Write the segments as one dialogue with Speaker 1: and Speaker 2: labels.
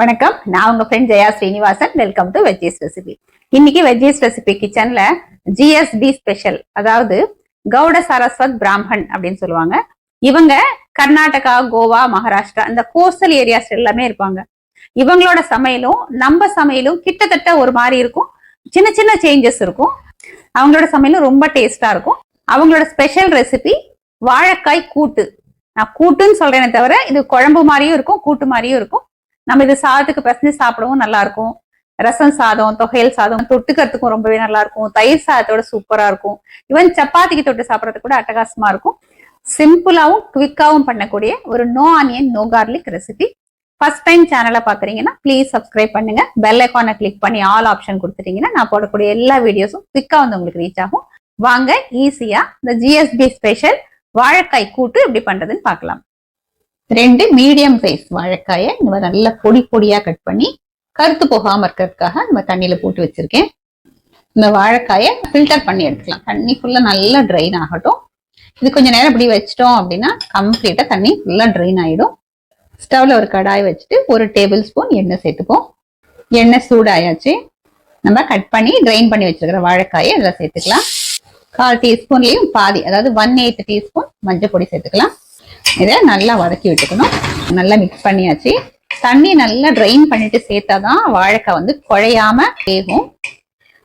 Speaker 1: வணக்கம். நான் உங்க friend Jaya Srinivasan. Welcome to veggies recipe இன்னைக்கு வெஜ்ஜீஸ் ரெசிபி கிச்சன்ல ஜிஎஸ்பி ஸ்பெஷல் அதாவது கவுட சரஸ்வத் பிராமன் அப்படின்னு சொல்லுவாங்க. இவங்க கர்நாடகா கோவா மகாராஷ்டிரா இந்த கோஸ்டல் ஏரியாஸ் எல்லாமே இருப்பாங்க. இவங்களோட சமையலும் நம்ம சமையலும் கிட்டத்தட்ட ஒரு மாதிரி இருக்கும். சின்ன சின்ன சேஞ்சஸ் இருக்கும். அவங்களோட சமையலும் ரொம்ப டேஸ்டா இருக்கும். அவங்களோட ஸ்பெஷல் ரெசிபி வாழைக்காய் கூட்டு. நான் கூட்டுன்னு சொல்றேனே தவிர இது குழம்பு மாதிரியும் இருக்கும் கூட்டு மாதிரியும் இருக்கும். நம்ம இது சாதத்துக்கு பிசைஞ்சு சாப்பிடவும் நல்லா இருக்கும் ரசம் சாதம் தொகையல் சாதம் தொட்டுக்கிறதுக்கும் ரொம்பவே நல்லா இருக்கும் தயிர் சாதத்தோட சூப்பரா இருக்கும். ஈவன் சப்பாத்திக்கு தொட்டு சாப்பிட்றதுக்கு கூட அட்டகாசமா இருக்கும். சிம்பிளாவும் குவிக்காவும் பண்ணக்கூடிய ஒரு no onion no garlic recipe first time சேனலை பாக்குறீங்கன்னா ப்ளீஸ் சப்ஸ்கிரைப் பண்ணுங்க. பெல் ஐக்கானை கிளிக் பண்ணி ஆல் ஆப்ஷன் கொடுத்துட்டீங்கன்னா நான் போடக்கூடிய எல்லா வீடியோஸும் குவிக்கா வந்து உங்களுக்கு ரீச் ஆகும். வாங்க ஈஸியா இந்த ஜிஎஸ்பி ஸ்பெஷல் வாழைக்காய் கூட்டு எப்படி பண்றதுன்னு பார்க்கலாம். ரெண்டு மீடியம் சைஸ் வாழைக்காயை இந்த மாதிரி நல்லா பொடி பொடியா கட் பண்ணி கருத்து போகாம இருக்கிறதுக்காக நம்ம தண்ணியில போட்டு வச்சிருக்கேன். இந்த வாழைக்காயை ஃபில்டர் பண்ணி எடுத்துக்கலாம். தண்ணி ஃபுல்லா நல்லா ட்ரைன் ஆகட்டும். இது கொஞ்ச நேரம் இப்படி வச்சிட்டோம் அப்படின்னா கம்ப்ளீட்டா தண்ணி ஃபுல்லா ட்ரைன் ஆயிடும். ஸ்டவ்ல ஒரு கடாய் வச்சுட்டு ஒரு டேபிள் ஸ்பூன் எண்ணெய் சேர்த்துப்போம். எண்ணெய் சூடாயாச்சு. நம்ம கட் பண்ணி ட்ரைன் பண்ணி வச்சிருக்கிற வாழைக்காயை அதில் சேர்த்துக்கலாம். கால் டீஸ்பூன்லயும் பாதி அதாவது ஒன் எயித் டீஸ்பூன் மஞ்சள் பொடி சேர்த்துக்கலாம். இதை நல்லா வதக்கி விட்டுக்கணும். நல்லா மிக்ஸ் பண்ணியாச்சு. தண்ணி நல்லா ட்ரைன் பண்ணிட்டு சேர்த்தாதான் வாழைக்காய் வந்து குழையாம வேகும்.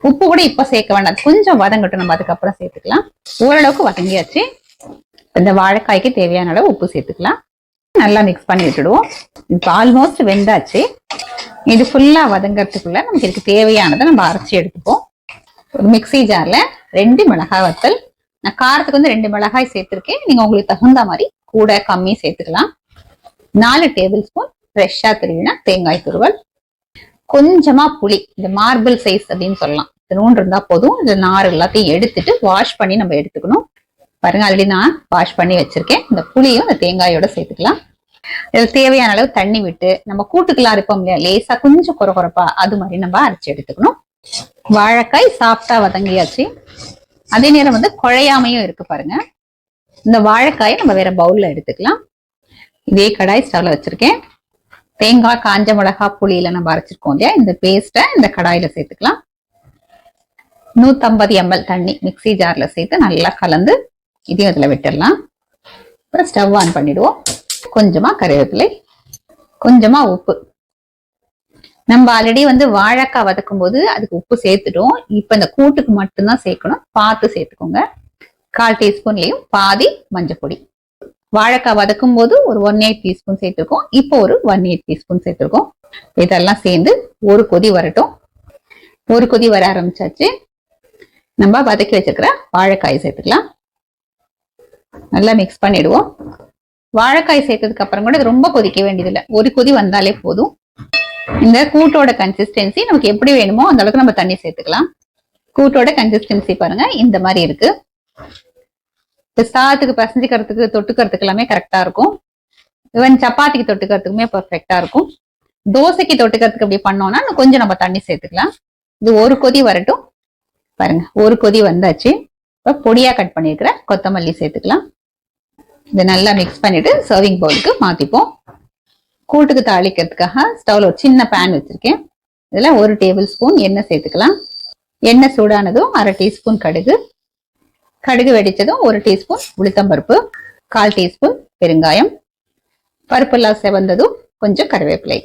Speaker 1: உப்பு கூட இப்ப சேர்க்க வேண்டாம். கொஞ்சம் வதங்கட்டும். நம்ம அதுக்கப்புறம் சேர்த்துக்கலாம். ஓரளவுக்கு வதங்கியாச்சு. இந்த வாழைக்காய்க்கு தேவையான அளவு உப்பு சேர்த்துக்கலாம். நல்லா மிக்ஸ் பண்ணி விட்டுடுவோம். இப்போ ஆல்மோஸ்ட் வெந்தாச்சு. இது ஃபுல்லா வதங்கறதுக்குள்ள நமக்கு இதுக்கு தேவையானதை நம்ம அரைச்சி எடுத்துப்போம். ஒரு மிக்ஸி ஜார்ல ரெண்டு மிளகாய் வத்தல். நான் காரத்துக்கு வந்து ரெண்டு மிளகாய் சேர்த்துருக்கேன். நீங்க உங்களுக்கு தகுந்த மாதிரி கூட கம்மி சேர்த்துக்கலாம். நாலு டேபிள் ஸ்பூன் ஃப்ரெஷ்ஷா திருவினா தேங்காய் துருவல். கொஞ்சமா புளி இந்த மார்பிள் சைஸ் அப்படின்னு சொல்லலாம். நூன் இருந்தா போதும். இந்த நார் எல்லாத்தையும் எடுத்துட்டு வாஷ் பண்ணி நம்ம எடுத்துக்கணும். பாருங்க ஆல்ரெடி நான் வாஷ் பண்ணி வச்சிருக்கேன். இந்த புளியும் இந்த தேங்காயோட சேர்த்துக்கலாம். இதில் தேவையான அளவு தண்ணி விட்டு நம்ம கூட்டுக்கெல்லாம் இருப்போம் இல்லையா? லேசா கொஞ்சம் குறை குறைப்பா அது மாதிரி நம்ம அரைச்சி எடுத்துக்கணும். வாழைக்காய் சாப்பிட்டா வதங்கியாச்சு. அதே நேரம் வந்து குழையாமையும் இருக்கு பாருங்க. இந்த வாழைக்காயை நம்ம வேற பவுல்ல எடுத்துக்கலாம். இதே கடாய் ஸ்டவ்ல வச்சிருக்கேன். தேங்காய் காஞ்ச மிளகா புளியில நம்ம அரைச்சிருக்கோம் இல்லையா? இந்த பேஸ்ட்டை இந்த கடாயில சேர்த்துக்கலாம். நூத்தம்பது எம்எல் தண்ணி மிக்ஸி ஜார்ல சேர்த்து நல்லா கலந்து இதையும் இதில் விட்டுடலாம். அப்புறம் ஸ்டவ் ஆன் பண்ணிடுவோம். கொஞ்சமா கருவேப்பிலை கொஞ்சமா உப்பு. நம்ம ஆல்ரெடி வந்து வாழைக்காய் வதக்கும் போது அதுக்கு உப்பு சேர்த்துட்டோம். இப்ப இந்த கூட்டுக்கு மட்டும்தான் சேர்க்கணும். பார்த்து சேர்த்துக்கோங்க. கால் டீஸ்பூன்லையும் பாதி மஞ்சள் பொடி. வாழைக்காய் வதக்கும் போது ஒரு ஒன் எயிட் டீஸ்பூன் சேர்த்திருக்கோம். இப்போ ஒரு ஒன் எயிட் டீஸ்பூன் சேர்த்துருக்கோம். இதெல்லாம் சேர்ந்து ஒரு கொதி வரட்டும். ஒரு கொதி வர ஆரம்பிச்சாச்சு. நம்ம வதக்கி வச்சிருக்கிற வாழைக்காய் சேர்த்துக்கலாம். நல்லா மிக்ஸ் பண்ணிடுவோம். வாழைக்காய் சேர்த்ததுக்கு அப்புறம் கூட இது ரொம்ப கொதிக்க வேண்டியதில்லை. ஒரு கொதி வந்தாலே போதும். இந்த கூட்டோட கன்சிஸ்டன்சி நமக்கு எப்படி வேணுமோ அந்த அளவுக்கு நம்ம தண்ணி சேர்த்துக்கலாம். கூட்டோட கன்சிஸ்டன்சி பாருங்க. இந்த மாதிரி இருக்கு. சாதத்துக்கு பசஞ்சிக்கிறதுக்கு தொட்டுக்கிறதுக்கு எல்லாமே கரெக்டா இருக்கும். ஈவன் சப்பாத்திக்கு தொட்டுக்கிறதுக்குமே பர்ஃபெக்டா இருக்கும். தோசைக்கு தொட்டுக்கிறதுக்கு அப்படி பண்ணோம்னா கொஞ்சம் நம்ம தண்ணி சேர்த்துக்கலாம். இது ஒரு கொதி வரட்டும். பாருங்க ஒரு கொதி வந்தாச்சு. இப்போ பொடியா கட் பண்ணியிருக்கிற கொத்தமல்லி சேர்த்துக்கலாம். இதை நல்லா மிக்ஸ் பண்ணிட்டு சர்விங் பவுலுக்கு மாத்திப்போம். கூட்டுக்கு தாளிக்கிறதுக்காக ஸ்டவ்ல ஒரு சின்ன பேன் வச்சிருக்கேன். இதுல ஒரு டேபிள் ஸ்பூன் எண்ணெய் சேர்த்துக்கலாம். எண்ணெய் சூடானதும் அரை டீஸ்பூன் கடுகு. கடுகு வெடித்ததும் ஒரு டீஸ்பூன் உளுத்தம்பருப்பு கால் டீஸ்பூன் பெருங்காயம் பருப்பெல்லாம் செவந்ததும் கொஞ்சம் கருவேப்பிலை.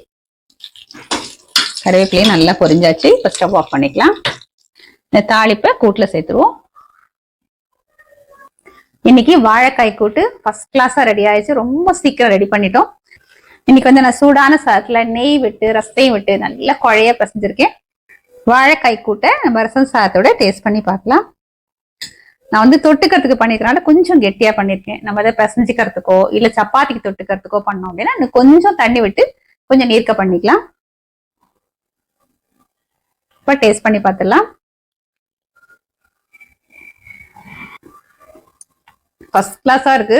Speaker 1: கருவேப்பிலையை நல்லா பொரிஞ்சாச்சு. இப்போ ஸ்டவ் ஆஃப் பண்ணிக்கலாம். இந்த தாளிப்பை கூட்டில் சேர்த்துருவோம். இன்னைக்கு வாழைக்காய் கூட்டு ஃபர்ஸ்ட் கிளாஸாக ரெடி ஆயிடுச்சு. ரொம்ப சீக்கிரம் ரெடி பண்ணிட்டோம். இன்னைக்கு வந்து நான் சூடான சாதத்துல நெய் விட்டு ரசத்தையும் விட்டு நல்லா குழைய பசஞ்சிருக்கேன். வாழைக்காய் கூட்டை நம்ம ரசம் சாதத்தோட டேஸ்ட் பண்ணி பார்க்கலாம். நான் வந்து தொட்டுக்கிறதுக்கு பண்ணிக்கிறனால கொஞ்சம் கெட்டியா பண்ணிருக்கேன். நம்ம அதை பிசைஞ்சிக்கிறதுக்கோ இல்ல சப்பாத்திக்கு தொட்டுக்கிறதுக்கோ பண்ணோம் அப்படின்னா இன்னும் கொஞ்சம் தண்ணி விட்டு கொஞ்சம் நீர்க்க பண்ணிக்கலாம். இப்ப டேஸ்ட் பண்ணி பார்த்துடலாம். ஃபர்ஸ்ட் கிளாஸா இருக்கு.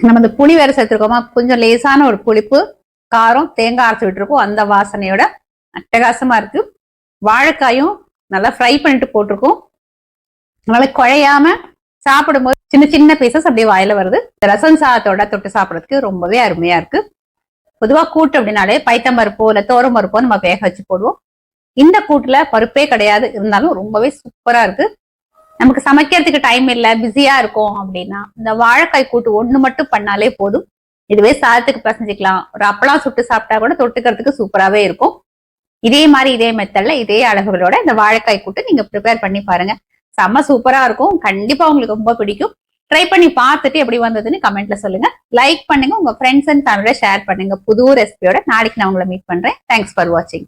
Speaker 1: நம்ம இந்த புளி வேற சேர்த்துருக்கோமா? கொஞ்சம் லேசான ஒரு புளிப்பு காரம் தேங்காய் அரைச்சி விட்டுருக்கோம். அந்த வாசனையோட அட்டகாசமா இருக்கு. வாழைக்காயும் நல்லா ஃப்ரை பண்ணிட்டு போட்டிருக்கோம். அதனால குழையாம சாப்பிடும்போது சின்ன சின்ன பீசஸ் அப்படியே வாயில வருது. இந்த ரசம் சாதத்தோட தொட்டு சாப்பிடறதுக்கு ரொம்பவே அருமையா இருக்கு. பொதுவா கூட்டு அப்படின்னாலே பைத்தம்பருப்போ இல்ல தோரம் பருப்போ நம்ம வேக வச்சு போடுவோம். இந்த கூட்டுல பருப்பே கிடையாது. இருந்தாலும் ரொம்பவே சூப்பரா இருக்கு. நமக்கு சமைக்கிறதுக்கு டைம் இல்ல பிஸியா இருக்கும் அப்படின்னா இந்த வாழைக்காய் கூட்டு ஒண்ணு மட்டும் பண்ணாலே போதும். இதுவே சாதத்துக்கு பசஞ்சிக்கலாம். ஒரு அப்பளம் சுட்டு சாப்பிட்டா கூட தொட்டுக்கிறதுக்கு சூப்பராகவே இருக்கும். இதே மாதிரி இதே மெத்தட்ல இதே அளவுகளோட இந்த வாழைக்காய் கூட்டு நீங்க ப்ரிப்பேர் பண்ணி பாருங்க. செம்ம சூப்பரா இருக்கும். கண்டிப்பா உங்களுக்கு ரொம்ப பிடிக்கும். ட்ரை பண்ணி பார்த்துட்டு எப்படி வந்ததுன்னு கமெண்ட்ல சொல்லுங்க. லைக் பண்ணுங்க. உங்க ஃப்ரெண்ட்ஸ் அண்ட் ஃபேமிலியோட ஷேர் பண்ணுங்க. புது ரெசிபியோட நாளைக்கு நான் உங்களை மீட் பண்றேன். தேங்க்ஸ் ஃபார் வாட்சிங்